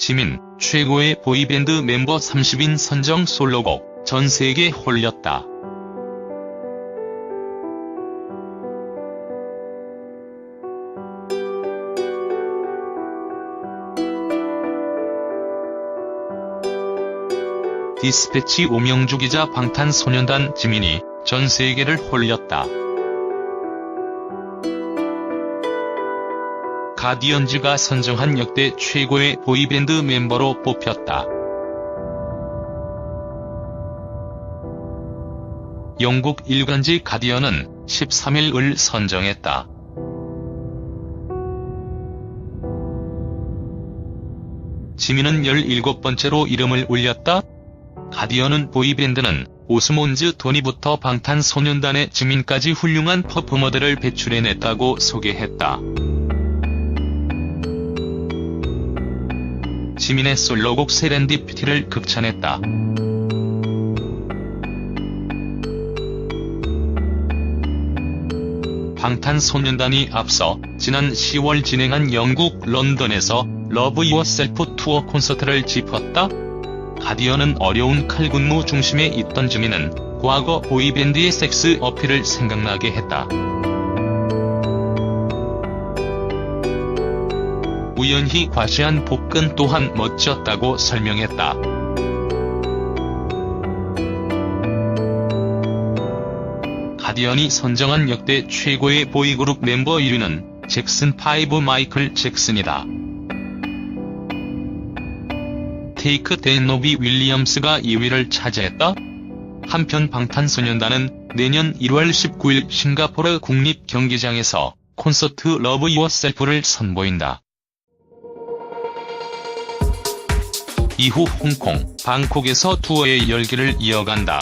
지민, 최고의 보이밴드 멤버 30인 선정 솔로곡, 전 세계 홀렸다. 디스패치 오명주 기자 방탄소년단 지민이 전 세계를 홀렸다. 가디언즈가 선정한 역대 최고의 보이밴드 멤버로 뽑혔다. 영국 일간지 가디언은 13일을 선정했다. 지민은 17번째로 이름을 올렸다. 가디언은 보이밴드는 오스몬즈 토니부터 방탄소년단의 지민까지 훌륭한 퍼포머들을 배출해냈다고 소개했다. 지민의 솔로곡 세렌디피티를 극찬했다. 방탄소년단이 앞서 지난 10월 진행한 영국 런던에서 러브 유어셀프 투어 콘서트를 짚었다. 가디언은 어려운 칼군무 중심에 있던 지민은 과거 보이밴드의 섹스 어필을 생각나게 했다. 우연히 과시한 복근 또한 멋졌다고 설명했다. 가디언이 선정한 역대 최고의 보이그룹 멤버 1위는 잭슨 5 마이클 잭슨이다. 테이크 댄노비 윌리엄스가 2위를 차지했다. 한편 방탄소년단은 내년 1월 19일 싱가포르 국립경기장에서 콘서트 러브 유어셀프를 선보인다. 이후 홍콩, 방콕에서 투어의 열기를 이어간다.